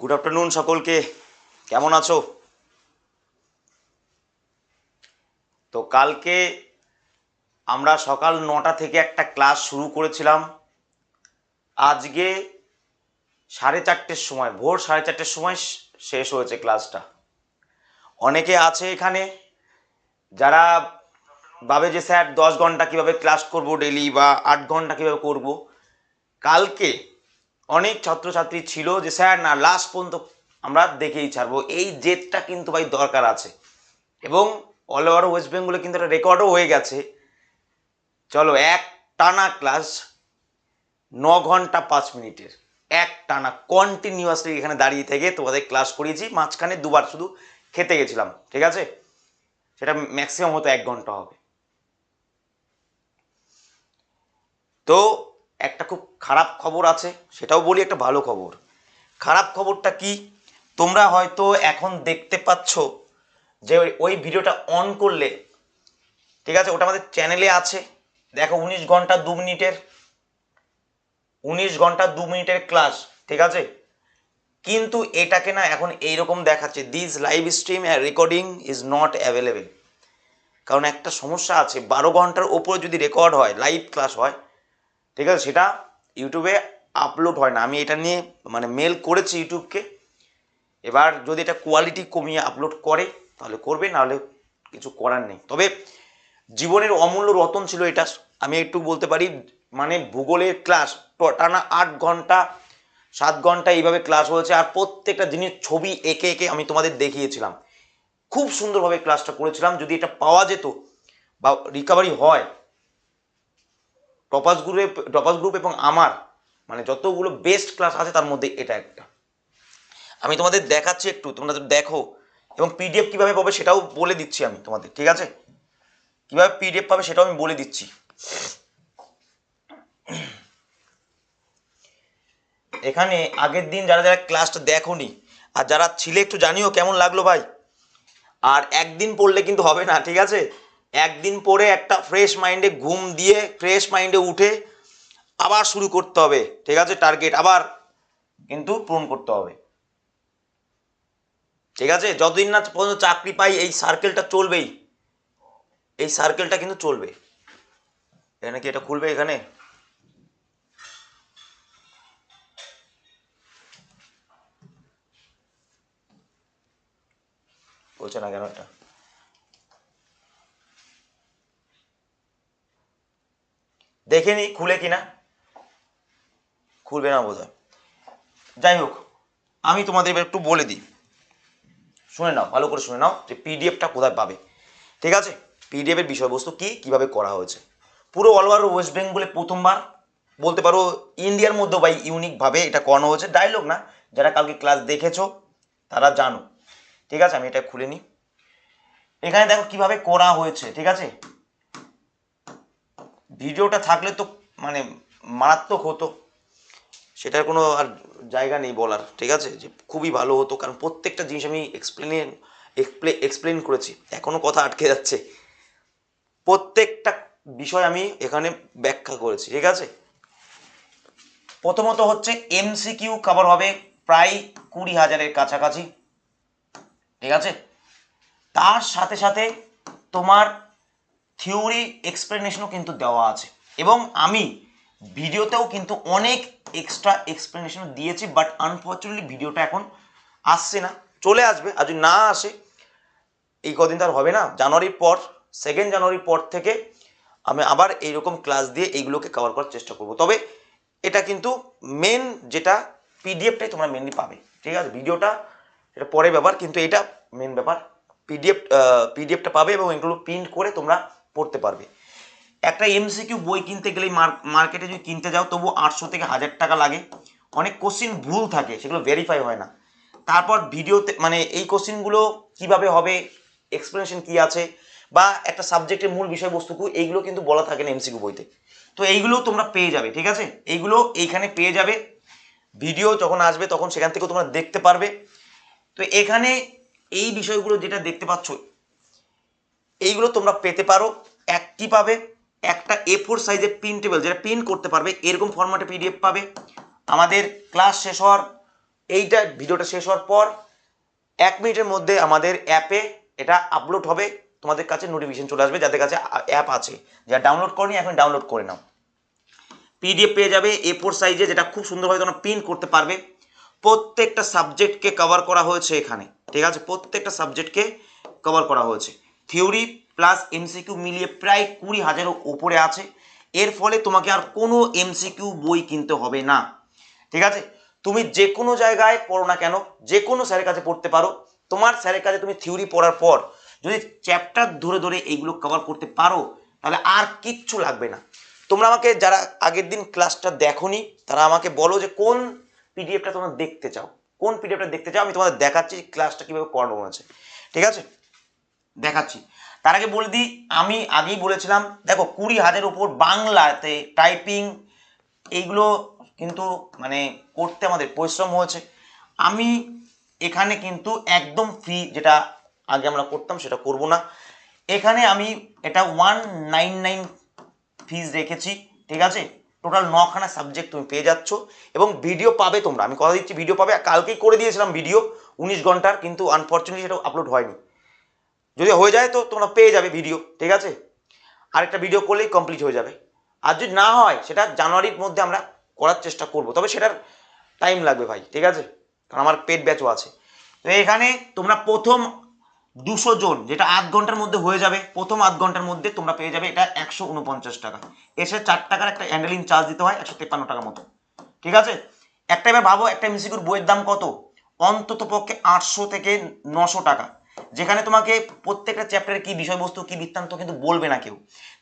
Good afternoon সকলকে। কেমন আছো? তো কালকে আমরা সকাল নটা থেকে একটা ক্লাস শুরু করেছিলাম। আজকে সাড়ে চারটের সময়, ভোর সাড়ে চারটের সময় শেষ হয়েছে ক্লাসটা। অনেকে আছে এখানে যারা ভাবে যে স্যার দশ ঘণ্টা কীভাবে ক্লাস করব ডেলি বা আট ঘণ্টা কীভাবে করব। কালকে অনেক ছাত্রছাত্রী ছিল যে, স্যার, না লাস্ট পর্যন্ত আমরা দেখেই ছাড়বো। এই জেদটা কিন্তু ভাই দরকার আছে। এবং অল ওভার ওয়েস্ট বেঙ্গলে কিন্তু একটা রেকর্ডও হয়ে গেছে। চলো, এক টানা ক্লাস ন ঘণ্টা পাঁচ মিনিটের। এক টানা কন্টিনিউয়াসলি এখানে দাঁড়িয়ে থেকে তোমাদের ক্লাস করিয়েছি। মাঝখানে দুবার শুধু খেতে গেছিলাম, ঠিক আছে? সেটা ম্যাক্সিমাম হতো এক ঘণ্টা হবে। তো একটা খুব খারাপ খবর আছে, সেটাও বলি একটা ভালো খবর। খারাপ খবরটা কি? তোমরা হয়তো এখন দেখতে পাচ্ছ যে ওই- ভিডিওটা অন করলে, ঠিক আছে, ওটা আমাদের চ্যানেলে আছে। দেখো, উনিশ ঘণ্টা দু মিনিটের, উনিশ ঘণ্টা দু মিনিটের ক্লাস ঠিক আছে? কিন্তু এটাকে না এখন এইরকম দেখাচ্ছে this live stream recording is not available কারণ একটা সমস্যা আছে, বারো ঘণ্টার ওপরে যদি রেকর্ড হয় লাইভ ক্লাস হয় ঠিক আছে? সেটা ইউটিউবে আপলোড হয় না। আমি এটা নিয়ে মানে মেল করেছি ইউটিউবকে এবার যদি এটা কোয়ালিটি কমিয়ে আপলোড করে, তাহলে করবে, নাহলে কিছু করার নেই। তবে জীবনের অমূল্য রতন ছিল এটা। আমি একটু বলতে পারি মানে ভূগোলের ক্লাস টানা আট ঘণ্টা, সাত ঘণ্টা এইভাবে ক্লাস হয়েছে, আর প্রত্যেকটা জিনিস ছবি এঁকে এঁকে আমি তোমাদের দেখিয়েছিলাম। খুব সুন্দরভাবে ক্লাসটা করেছিলাম। যদি এটা পাওয়া যেত বা রিকভারি হয় টপাস গ্রুপ টপাস গ্রুপ এবং আমার মানে যতগুলো বেস্ট ক্লাস আছে তার মধ্যে এটা একটা। আমি তোমাদের দেখাচ্ছি একটু, তোমরা দেখো, এবং পিডিএফ কীভাবে পাবে সেটাও বলে দিচ্ছি আমি তোমাদের, ঠিক আছে? কীভাবে পিডিএফ পাবে সেটাও আমি বলে দিচ্ছি। এখানে আগের দিন যারা যারা ক্লাসটা দেখোনি, আর যারা ছিলে একটু জানিও কেমন লাগল ভাই। আর একদিন পড়লে কিন্তু হবে না, ঠিক আছে? একদিন পরে একটা ফ্রেশ মাইন্ডে ঘুম দিয়ে ফ্রেশ মাইন্ডে উঠে আবার শুরু করতে হবে, ঠিক আছে? টার্গেট আবার কিন্তু পূরণ করতে হবে। ঠিক আছে? যতদিন না পর্যন্ত চাকরি পাই, এই সার্কেলটা চলবেই। এই সার্কেলটা কিন্তু চলবে। এখানে কি এটা খুলবে এখানে? বলছে না কেন এটা? দেখে নি, খুলে কিনা? খুলবে না বোধ যাই হোক, আমি তোমাদের এবার একটু বলে দিই। শুনে নাও, ভালো করে শুনে নাও যে পিডিএফটা কোথায় পাবে। ঠিক আছে? পিডিএফ এর বিষয়বস্তু কি, কীভাবে করা হয়েছে। পুরো অল ওভার ওয়েস্ট বেঙ্গলে প্রথমবার, বলতে পারো ইন্ডিয়ার মধ্যে বা ইউনিকভাবে এটা করানো হয়েছে। ডায়লগ না, যারা কালকে ক্লাস দেখেছ, তারা জানো। ঠিক আছে? আমি এটা খুলে নিই। এখানে দেখো কীভাবে করা হয়েছে, ঠিক আছে? ভিডিওটা থাকলে তো মানে মারাত্মক হতো। সেটার কোনো আর জায়গা নেই বলার, ঠিক আছে? যে খুবই ভালো হতো, কারণ প্রত্যেকটা জিনিস আমি এক্সপ্লেন এক্সপ্লেন করেছি। এখনও কথা আটকে যাচ্ছে। প্রত্যেকটা বিষয় আমি এখানে ব্যাখ্যা করেছি, ঠিক আছে? প্রথমত হচ্ছে এমসিকিউ কভার হবে প্রায় কুড়ি হাজারের কাছাকাছি, ঠিক আছে? তার সাথে সাথে তোমার থিওরি এক্সপ্লেনেশনও কিন্তু দেওয়া আছে। এবং আমি ভিডিওতেও কিন্তু অনেক এক্সট্রা এক্সপ্লেনেশন দিয়েছি, বাট আনফর্চুনেটলি ভিডিওটা এখন আসছে না, চলে আসবে। আর যদি না আসে, এই কদিন তার হবে না, জানুয়ারির পর সেকেন্ড জানুয়ারির পর থেকে আমি আবার এইরকম ক্লাস দিয়ে এইগুলোকে কভার করার চেষ্টা করব। তবে এটা কিন্তু মেন যেটা পিডিএফটাই তোমরা মেনলি পাবে, ঠিক আছে? ভিডিওটা, এটা পরে ব্যাপার, কিন্তু এটা মেন ব্যাপার পিডিএফ পিডিএফটা পাবে এবং এগুলো প্রিন্ট করে তোমরা পড়তে পারবে। একটা এমসিকিউ বই কিনতে গেলেই মার্কেটে যদি কিনতে যাও তবু আটশো থেকে হাজার টাকা লাগে। অনেক কোশ্চিন ভুল থাকে সেগুলো ভেরিফাই হয় না। তারপর ভিডিওতে মানে এই কোশ্চিনগুলো কীভাবে হবে এক্সপ্লেনেশন কি আছে বা একটা সাবজেক্টের মূল বিষয়বস্তু কি, এইগুলো কিন্তু বলা থাকে না এমসিকিউ বইতে। তো এইগুলো তোমরা পেয়ে যাবে ঠিক আছে? এইগুলো এইখানে পেয়ে যাবে। ভিডিও যখন আসবে তখন সেখান থেকেও তোমরা দেখতে পারবে। তো এখানে এই বিষয়গুলো যেটা দেখতে পাচ্ছ এইগুলো তোমরা পেতে পারো। এক কি পাবে? একটা এ ফোর সাইজের প্রিন্টেবল যেটা প্রিন্ট করতে পারবে, এরকম ফরম্যাটে পিডিএফ পাবে। আমাদের ক্লাস শেষ হওয়ার, এইটা ভিডিওটা শেষ হওয়ার পর এক মিনিটের মধ্যে আমাদের অ্যাপে এটা আপলোড হবে। তোমাদের কাছে নোটিফিকেশন চলে আসবে, যাদের কাছে অ্যাপ আছে। যা ডাউনলোড করনি, এখন ডাউনলোড করে নাও। পিডিএফ পেয়ে যাবে এ ফোর সাইজে যেটা খুব সুন্দরভাবে তোমরা প্রিন্ট করতে পারবে। প্রত্যেকটা সাবজেক্টকে কভার করা হয়েছে এখানে, ঠিক আছে? প্রত্যেকটা সাবজেক্টকে কভার করা হয়েছে। থিওরি প্লাস এমসিকিউ মিলিয়ে প্রায় কুড়ি হাজারের ওপরে আছে। এর ফলে তোমাকে আর কোনো এমসিকিউ বই কিনতে হবে না। ঠিক আছে? তুমি যে কোনো জায়গায় পড়ো না কেন যে কোনো স্যারের কাছে পড়তে পারো, তোমার স্যারের কাছে তুমি থিওরি পড়ার পর যদি চ্যাপ্টার ধরে ধরে এইগুলো কভার করতে পারো, তাহলে আর কিচ্ছু লাগবে না। তোমরা আমাকে যারা আগের দিন ক্লাসটা দেখোনি, তারা আমাকে বলো যে কোন পিডিএফটা তোমরা দেখতে চাও। কোন পিডিএফটা দেখতে চাও? আমি তোমাদের দেখাচ্ছি ক্লাসটা কীভাবে করানো হয়েছে। ঠিক আছে? দেখাচ্ছি। তার আগে বলে দিই, আমি আগেই বলেছিলাম, দেখো, কুড়ি হাজারের উপর বাংলাতে টাইপিং এইগুলো কিন্তু মানে করতে আমাদের পরিশ্রম হয়েছে। আমি এখানে কিন্তু একদম ফ্রি যেটা আগে আমরা করতাম সেটা করব না। এখানে আমি এটা ওয়ান নাইন নাইন ফিজ রেখেছি, ঠিক আছে? টোটাল নখানা সাবজেক্ট তুমি পেয়ে যাচ্ছ এবং ভিডিও পাবে তোমরা। আমি কথা দিচ্ছি ভিডিও পাবে। কালকেই করে দিয়েছিলাম ভিডিও উনিশ ঘণ্টার, কিন্তু আনফর্চুনেটলি সেটা আপলোড হয়নি। যদি হয়ে যায় তো তোমরা পেয়ে যাবে ভিডিও ঠিক আছে? আরেকটা ভিডিও করলেই কমপ্লিট হয়ে যাবে। আর যদি না হয়, সেটা জানুয়ারির মধ্যে আমরা করার চেষ্টা করব। তবে সেটার টাইম লাগবে ভাই, ঠিক আছে? কারণ আমার পেট ব্যাচও আছে। তো এখানে তোমরা প্রথম দুশো জন, যেটা আধ ঘণ্টার মধ্যে হয়ে যাবে, প্রথম আধ ঘণ্টার মধ্যে তোমরা পেয়ে যাবে এটা একশো উনপঞ্চাশ টাকা। এসে চার টাকার একটা হ্যান্ডেলিং চার্জ দিতে হয়, একশো তেপ্পান্ন টাকা মতো। ঠিক আছে? একটা এবার ভাবো, একটা মিসিকুর বইয়ের দাম কত? অন্তত পক্ষে আটশো থেকে নশো টাকা। যেখানে তোমাকে প্রত্যেকটা চ্যাপ্টারের কি বিষয়বস্তু, কি বৃত্তান্ত কিন্তু বলবে না কেউ।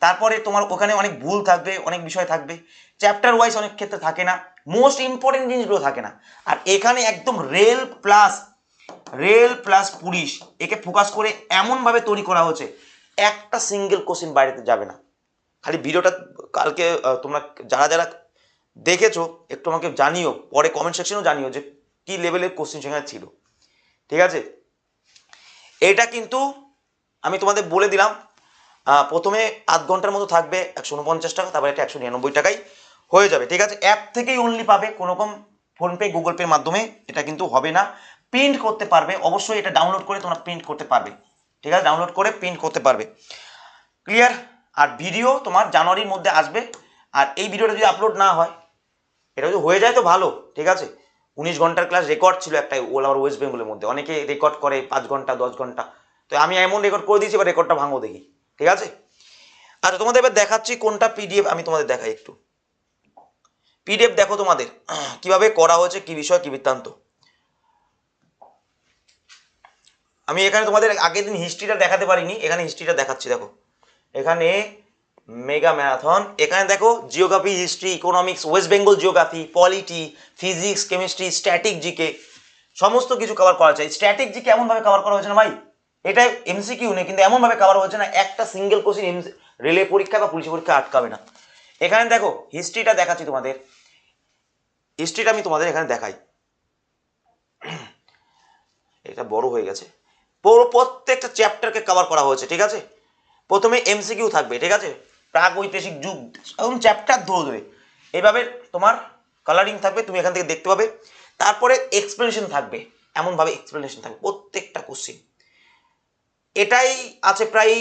তারপরে তোমার ওখানে অনেক ভুল থাকবে, অনেক বিষয় থাকবে। চ্যাপ্টার ওয়াইজ অনেক ক্ষেত্রে থাকে না মোস্ট ইম্পর্টেন্ট জিনিসগুলো থাকে না। আর এখানে একদম rail plus rail plus police একে ফোকাস করে এমনভাবে তৈরি করা হয়েছে, একটা সিঙ্গেল কোশ্চেন বাইরেতে যাবে না। খালি ভিডিওটা কালকে তোমরা যারা যারা দেখেছ, একটু আমাকে জানিও, পরে কমেন্ট সেকশনেও জানিও যে কি লেভেলের কোশ্চেন সেখানে ছিল। ঠিক আছে? এটা কিন্তু আমি তোমাদের বলে দিলাম প্রথমে আধ ঘণ্টার মতো থাকবে একশো উনপঞ্চাশ টাকা, তারপরে একশো নিরানব্বই টাকাই হয়ে যাবে, ঠিক আছে? অ্যাপ থেকেই অনলি পাবে কোনো রকম ফোনপে গুগল পের মাধ্যমে, এটা কিন্তু হবে না। প্রিন্ট করতে পারবে, অবশ্যই এটা ডাউনলোড করে তোমরা প্রিন্ট করতে পারবে, ঠিক আছে? ডাউনলোড করে প্রিন্ট করতে পারবে। ক্লিয়ার আর ভিডিও তোমার জানুয়ারির মধ্যে আসবে, আর এই ভিডিওটা যদি আপলোড না হয়, এটা যদি হয়ে যায় তো ভালো, ঠিক আছে? উনিশ ঘণ্টার ক্লাস রেকর্ড ছিল একটা ওল আমার ওয়েস্ট বেঙ্গলের মধ্যে। অনেকে রেকর্ড করে পাঁচ ঘণ্টা, দশ ঘণ্টা। তো আমি এমন রেকর্ড করে দিয়েছি, এবার রেকর্ডটা ভাঙো দেখি। ঠিক আছে? আচ্ছা তোমাদের এবার দেখাচ্ছি কোনটা পিডিএফ আমি তোমাদের দেখাই একটু। পিডিএফ দেখো তোমাদের, কীভাবে করা হয়েছে, কি বিষয়, কি বৃত্তান্ত। আমি এখানে তোমাদের আগের দিন হিস্ট্রিটা দেখাতে পারিনি, এখানে হিস্ট্রিটা দেখাচ্ছি, দেখো। এখানে মেগা ম্যারাথন এখানে দেখো geography history economics West Bengal geography polity physics chemistry static GK সমস্ত কিছু কভার করা হয়েছে। স্ট্যাটিক জিকে এমনভাবে কভার করা হয়েছে না ভাই? এটা এমসিকিউ নেই, কিন্তু এমনভাবে কভার হয়েছে না, একটা সিঙ্গেল কোশ্চিন রেলে পরীক্ষা বা পুলিশ পরীক্ষা আটকাবে না। এখানে দেখো হিস্ট্রিটা দেখাচ্ছি তোমাদের। হিস্ট্রিটা আমি তোমাদের এখানে দেখাই। এটা বড় হয়ে গেছে। পুরো প্রত্যেকটা চ্যাপ্টারকে কভার করা হয়েছে, ঠিক আছে? প্রথমে এমসিকিউ থাকবে, ঠিক আছে? প্রাক ঐতিহাসিক যুগ। একদম চ্যাপ্টার ধরে ধরে। এভাবে তোমার কালারিং থাকবে, তুমি এখান থেকে দেখতে পাবে। তারপরে এক্সপ্লেনেশন থাকবে, এমনভাবে এক্সপ্লেনেশন থাকবে প্রত্যেকটা কোশ্চিন এটাই আছে প্রায়,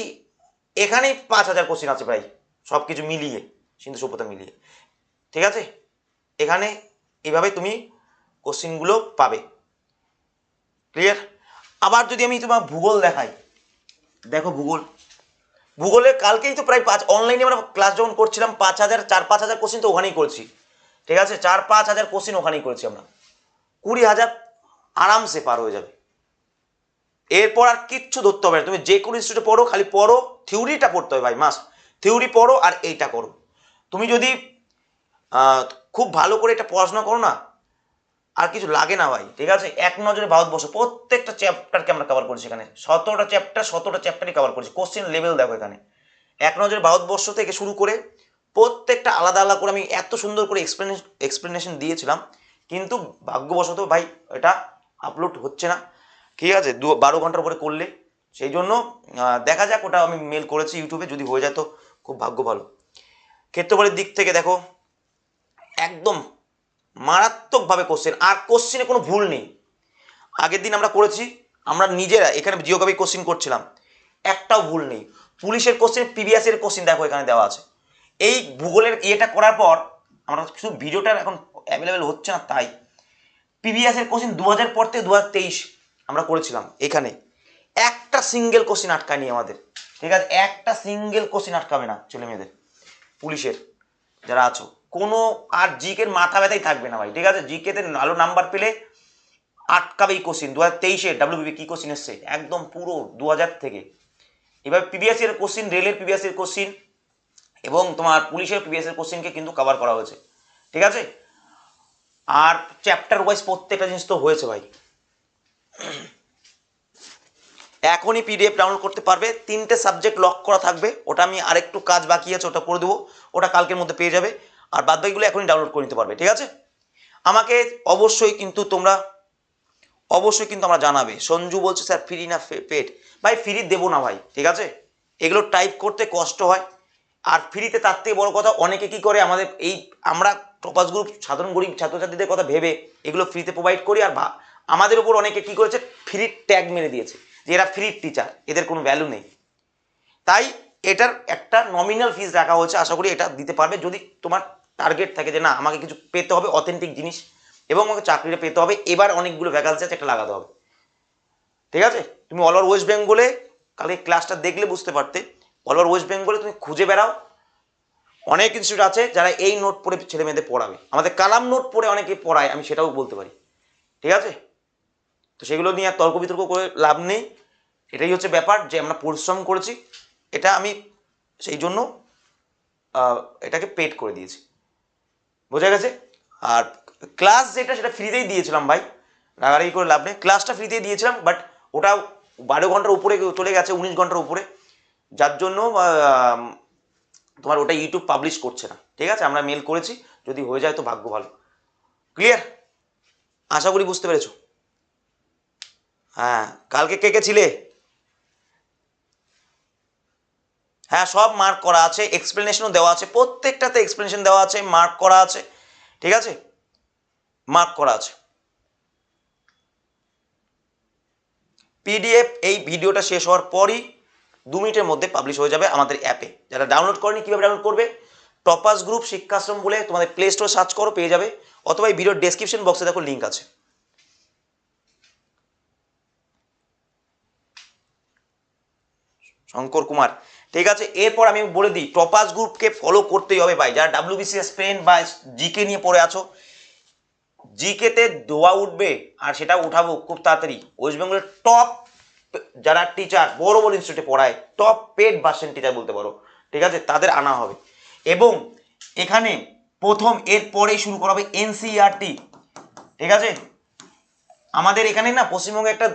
এখানেই পাঁচ হাজার কোশ্চিন আছে প্রায়। সব কিছু মিলিয়ে, সিন্ধু সভ্যতা মিলিয়ে। ঠিক আছে? এখানে এইভাবে তুমি কোশ্চিনগুলো পাবে। ক্লিয়ার আবার যদি আমি তোমার ভূগোল দেখাই, দেখো ভূগোল। ভূগোলে কালকেই তো প্রায় পাঁচ অনলাইনে আমরা ক্লাস যখন করছিলাম, পাঁচ হাজার, চার, পাঁচ হাজার কোশ্চিন তো ওখানেই করছি। ঠিক আছে? চার, পাঁচ হাজার কোশ্চিন ওখানেই করেছি আমরা। কুড়ি হাজার আরামসে পার হয়ে যাবে। এরপর আর কিচ্ছু ধরতে হবে না। তুমি যে কোনো ইনস্টিটিউটে পড়ো, খালি পড়ো থিওরিটা পড়তে হবে ভাই মাস থিওরি পড়ো আর এইটা করো। তুমি যদি খুব ভালো করে এটা পড়াশোনা করো না আর কিছু লাগে না ভাই, ঠিক আছে? এক নজরে ভারতবর্ষ, প্রত্যেকটা চ্যাপ্টারকে আমরা কভার করছি এখানে। সতেরোটা চ্যাপ্টার সতেরোটা চ্যাপ্টারই কভার করছি। কোশ্চেন লেভেল দেখো এখানে। এক নজরে ভারতবর্ষ থেকে শুরু করে প্রত্যেকটা আলাদা আলাদা করে আমি এত সুন্দর করে এক্সপ্লেনেশন এক্সপ্লেনেশন দিয়েছিলাম, কিন্তু ভাগ্যবশত ভাই এটা আপলোড হচ্ছে না। ঠিক আছে? দু, বারো ঘণ্টার উপরে করলে। সেই জন্য দেখা যাক, ওটা আমি মেল করেছি ইউটিউবে, যদি হয়ে যায় তো খুব ভাগ্য ভালো। ক্ষেত্রফলের দিক থেকে দেখো, একদম মারাত্মকভাবে কোশ্চেন আর কোশ্চেনে কোনো ভুল নেই। আগের দিন আমরা করেছি, আমরা নিজেরা এখানে জিওগ্রাফি কোশ্চেন করছিলাম, একটাও ভুল নেই। পুলিশের কোশ্চেন এর কোশ্চেন দেখো এখানে দেওয়া আছে। এই ভূগোলের ইয়েটা করার পর, আমরা শুধু ভিডিওটা এখন অ্যাভেলেবেল হচ্ছে না তাই। এর কোশ্চেন দু হাজার পর থেকে দু হাজার তেইশ আমরা করেছিলাম এখানে। একটা সিঙ্গেল কোশ্চেন আটকায়নি আমাদের, ঠিক আছে? একটা সিঙ্গেল কোশ্চেন আটকাবে না ছেলে মেয়েদের পুলিশের, যারা আছো। কোনো আর জিকের মাথা ব্যথাই থাকবে না ভাই, ঠিক আছে? জিকেতে ভালো নাম্বার পেলে আটকাবেই কোশ্চিন দু হাজার তেইশে ডাব্লিউবিপি কী কোশ্চিন এসছে? একদম পুরো দু হাজার থেকে। এবার পিবিএস এর কোশ্চিন রেলের পিবিএস এর কোশ্চিন এবং তোমার পুলিশের পিবিএস এর কোশ্চিনকে কিন্তু কভার করা হয়েছে, ঠিক আছে? আর চ্যাপ্টার ওয়াইজ প্রত্যেকটা জিনিস তো হয়েছে ভাই। এখনই পিডিএফ ডাউনলোড করতে পারবে, তিনটে সাবজেক্ট লক করা থাকবে, ওটা আমি আরেকটু কাজ বাকি আছে, ওটা করে দেবো, ওটা কালকের মধ্যে পেয়ে যাবে। আর বাদ বাকিগুলো এখনই ডাউনলোড করে নিতে পারবে, ঠিক আছে? আমাকে অবশ্যই কিন্তু তোমরা, অবশ্যই কিন্তু আমরা জানাবে। সঞ্জু বলছে, স্যার ফ্রি না পেড ভাই ফ্রি দেবো না ভাই, ঠিক আছে? এগুলো টাইপ করতে কষ্ট হয়। আর ফ্রিতে তার থেকে বড় কথা, অনেকে কি করে, আমাদের এই, আমরা টপাস গ্রুপ সাধারণ গরিব ছাত্রছাত্রীদের কথা ভেবে এগুলো ফ্রিতে প্রোভাইড করি। আর আমাদের উপর অনেকে কি করেছে ফ্রি ট্যাগ মেরে দিয়েছে, যে এরা ফ্রি টিচার এদের কোনো ভ্যালু নেই। তাই এটার একটা নমিনাল ফিস রাখা হয়েছে, আশা করি এটা দিতে পারবে। যদি তোমার টার্গেট থাকে যে না, আমাকে কিছু পেতে হবে অথেন্টিক জিনিস এবং আমাকে চাকরিটা পেতে হবে, এবার অনেকগুলো ভ্যাকান্সি আছে, একটা লাগাতে হবে। ঠিক আছে? তুমি অল ওভার ওয়েস্ট বেঙ্গলে কালকে ক্লাসটা দেখলে বুঝতে পারতে অল ওভার ওয়েস্ট বেঙ্গলে তুমি খুঁজে বেড়াও। অনেক ইনস্টিটিউট আছে যারা এই নোট পড়ে ছেলে মেয়েদের পড়াবে। আমাদের কালাম নোট পড়ে অনেকে পড়ায়, আমি সেটাও বলতে পারি। ঠিক আছে? তো সেগুলো নিয়ে আর তর্ক বিতর্ক করে লাভ নেই। এটাই হচ্ছে ব্যাপার যে আমরা পরিশ্রম করেছি, এটা আমি সেই জন্য এটাকে পেড করে দিয়েছি। বোঝা গেছে? আর ক্লাস যেটা, সেটা ফ্রিতেই দিয়েছিলাম ভাই। রাগারাগি করে লাভ নেই। ক্লাসটা ফ্রিতেই দিয়েছিলাম বাট ওটা বারো ঘণ্টার উপরে চলে গেছে, উনিশ ঘণ্টার উপরে। যার জন্য তোমার ওটা ইউটিউব পাবলিশ করছে না। ঠিক আছে? আমরা মেল করেছি। যদি হয়ে যায় তো ভাগ্য ভালো। ক্লিয়ার আশা করি বুঝতে পেরেছ। হ্যাঁ কালকে কে কে ছিলে? হ্যাঁ সব মার্ক করা আছে এক্সপ্লেনেশনও দেওয়া আছে, প্রত্যেকটাতে এক্সপ্লেনেশন দেওয়া আছে মার্ক করা আছে, ঠিক আছে? মার্ক করা আছে। পিডিএফ এই ভিডিওটা শেষ হওয়ার পরই দু মিনিটের মধ্যে পাবলিশ হয়ে যাবে আমাদের অ্যাপে যারা ডাউনলোড করেনি, কীভাবে ডাউনলোড করবে? টপাস গ্রুপ শিক্ষাশ্রম বলে তোমাদের প্লে স্টোর সার্চ করো, পেয়ে যাবে। অথবা এই ভিডিওর ডেসক্রিপশন বক্সে দেখো লিঙ্ক আছে। শঙ্কর কুমার। ঠিক আছে, এরপর আমি বলে দিই টপাস গ্রুপকে ফলো করতেই হবে ভাই। যারা ডাব্লিউবিসিএস ফ্রেন্ড বা জিকে নিয়ে পড়ে আছো জিকেতে দোয়া উঠবে আর সেটা উঠাবো খুব তাড়াতাড়ি। ওয়েস্ট বেঙ্গলের টপ যারা টিচার বড় বড় ইনস্টিটিউটে পড়ায় টপ পেড ভার্সেন টিচার বলতে পারো, ঠিক আছে, তাদের আনা হবে। এবং এখানে প্রথম এর পরেই শুরু করা হবে এনসিআরটি ঠিক আছে? আমাদের এখানে না পশ্চিমবঙ্গে একটা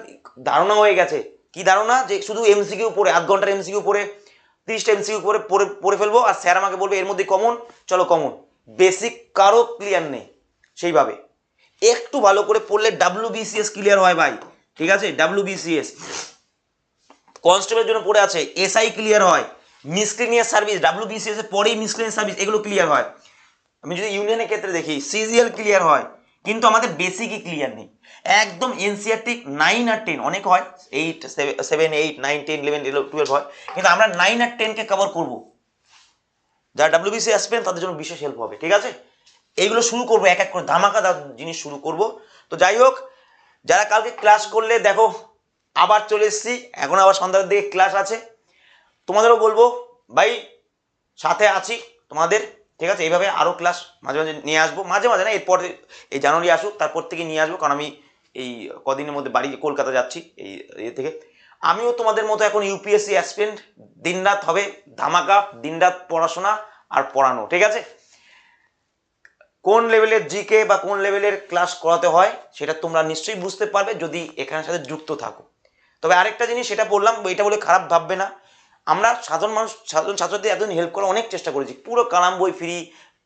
ধারণা হয়ে গেছে কি ধারণা? যে শুধু এমসিকিউ পড়ে, আধ ঘণ্টার এমসিকিউ পড়ে, তিরিশটা এমসিকিউ পড়ে পড়ে পড়ে ফেলব, আর স্যার আমাকে বলবে এর মধ্যে কমন চলো কমন বেসিক কারও ক্লিয়ার নেই, সেইভাবে। একটু ভালো করে পড়লে ডাব্লিউ বিসিএস ক্লিয়ার হয় ভাই, ঠিক আছে? ডাব্লিউ বিসিএস কনস্টেবলের জন্য পড়ে আছে এসআই ক্লিয়ার হয়। মিসক্রিনিয়াস সার্ভিস ডাব্লিউ বিসিএস এর পরেই মিসক্রিনিয়াস সার্ভিস এগুলো ক্লিয়ার হয়। আমি যদি ইউনিয়নের ক্ষেত্রে দেখি সিজিএল ক্লিয়ার হয়। কিন্তু আমাদের বেসিকই ক্লিয়ার নেই। একদম এনসিআরটি নাইন আর টেন অনেক হয় eight seven eight nine ten eleven twelve হয়, কিন্তু আমরা নাইন আর টেনকে কভার করব। যারা ডাব্লিউবিসি আসবেন, তাদের জন্য বিশেষ হেল্প হবে, ঠিক আছে? এইগুলো শুরু করব, এক এক করে ধামাকাদার জিনিস শুরু করব। তো যাই হোক, যারা কালকে ক্লাস করলে, দেখো, আবার চলে এসেছি, এখন আবার সন্ধ্যার দিকে ক্লাস আছে। তোমাদেরও বলব, ভাই, সাথে আছি তোমাদের। ঠিক আছে? এইভাবে আরও ক্লাস মাঝে মাঝে নিয়ে আসব। মাঝে মাঝে না, এরপর এই জানুয়ারি আসুক, তারপর থেকে নিয়ে আসব। কারণ আমি এই কদিনের মধ্যে বাড়ি কলকাতা যাচ্ছি, এই ইয়ে থেকে। আমিও তোমাদের মতো এখন ইউপিএসসি অ্যাসপিরেন্ট দিনরাত হবে ধামাকা, দিনরাত পড়াশোনা আর পড়ানো, ঠিক আছে? কোন লেভেলের জিকে বা কোন লেভেলের ক্লাস করাতে হয়, সেটা তোমরা নিশ্চয়ই বুঝতে পারবে যদি এখানের সাথে যুক্ত থাকো। তবে আরেকটা জিনিস সেটা বললাম, এটা বলে খারাপ ভাববে না। আমরা সাধারণ মানুষ, সাধারণ ছাত্রদের এতদিন হেল্প করার অনেক চেষ্টা করেছি। পুরো কালাম বই ফ্রি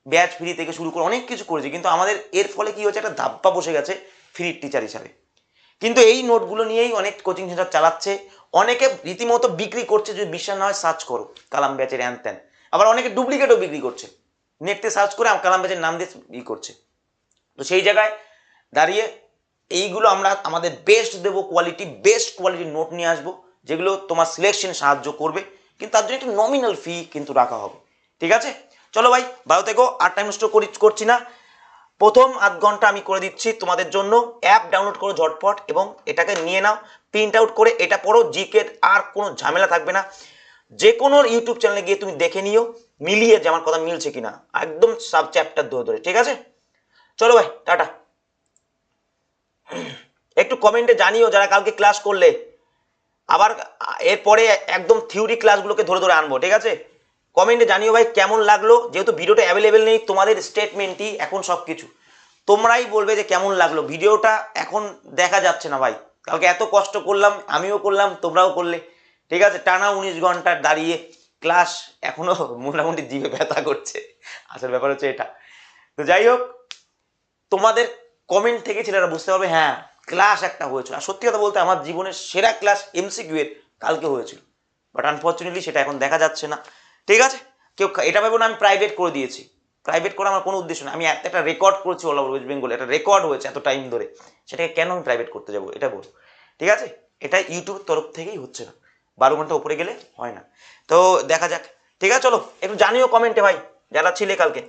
ব্যাচ ফ্রি থেকে শুরু করে অনেক কিছু করেছি। কিন্তু আমাদের এর ফলে কি হচ্ছে একটা ধাপ্পা বসে গেছে ফ্রি টিচার হিসাবে। কিন্তু এই নোটগুলো নিয়েই অনেক কোচিং সেন্টার চালাচ্ছে। অনেকে রীতিমতো বিক্রি করছে যদি বিশ্বাস না হয় সার্চ করো, কালাম ব্যাচের অ্যান ত্যান আবার অনেকে ডুপ্লিকেটও বিক্রি করছে। নেটে সার্চ করে কালাম ব্যাচের নাম দিয়ে ই করছে। তো সেই জায়গায় দাঁড়িয়ে এইগুলো আমরা আমাদের বেস্ট দেবো কোয়ালিটি বেস্ট কোয়ালিটির নোট নিয়ে আসব। যেগুলো তোমার সিলেকশন সাহায্য করবে। কিন্তু তার জন্য একটু নমিনাল ফি কিন্তু রাখা হবে। ঠিক আছে? চলো ভাই, ভালো থেকো, আর টাইম নষ্ট করি, করছি না। প্রথম আধ ঘণ্টা আমি করে দিচ্ছি তোমাদের জন্য। অ্যাপ ডাউনলোড করো ঝটপট এবং এটাকে নিয়ে নাও। প্রিন্ট আউট করে এটা পড়ো। জিকে আর কোনো ঝামেলা থাকবে না। যে কোনো ইউটিউব চ্যানেলে গিয়ে তুমি দেখে নিও, মিলিয়ে যে আমার কথা মিলছে কিনা। একদম সাব চ্যাপ্টার ধরে ধরে, ঠিক আছে? চলো ভাই, টাটা। একটু কমেন্টে জানিও যারা কালকে ক্লাস করলে। আবার, এরপরে একদম থিওরি ক্লাসগুলোকে ধরে ধরে আনব, ঠিক আছে? কমেন্টে জানিও ভাই কেমন লাগল, যেহেতু ভিডিওটা অ্যাভেলেবেল নেই, তোমাদের স্টেটমেন্টই এখন সব কিছু তোমরাই বলবে যে কেমন লাগল, ভিডিওটা এখন দেখা যাচ্ছে না ভাই। কালকে এত কষ্ট করলাম, আমিও করলাম, তোমরাও করলে। ঠিক আছে, টানা উনিশ ঘণ্টার দাঁড়িয়ে ক্লাস এখনও মোটামুটি জিভে ব্যথা করছে। আসল ব্যাপার হচ্ছে এটা। তো যাই হোক, তোমাদের কমেন্ট থেকে ছেলেরা বুঝতে পারবে হ্যাঁ ক্লাস একটা হয়েছিল। আর সত্যি কথা বলতে আমার জীবনের সেরা ক্লাস এমসিকিউ এর কালকে হয়েছিল। বাট আনফর্চুনেটলি সেটা এখন দেখা যাচ্ছে না। ঠিক আছে? কেউ এটা ভেবো না, আমি প্রাইভেট করে দিয়েছি। প্রাইভেট করা আমার কোনো উদ্দেশ্য না আমি এত একটা রেকর্ড করেছি অল ওভার ওয়েস্ট বেঙ্গলে একটা রেকর্ড হয়েছে এত টাইম ধরে। সেটাকে কেন আমি প্রাইভেট করতে যাব? এটা বল ঠিক আছে? এটা ইউটিউবের তরফ থেকেই হচ্ছে না। বারো ঘণ্টা উপরে গেলে হয় না। তো দেখা যাক। ঠিক আছে? চলো, একটু জানিও কমেন্টে ভাই। যারা ছিলে কালকে।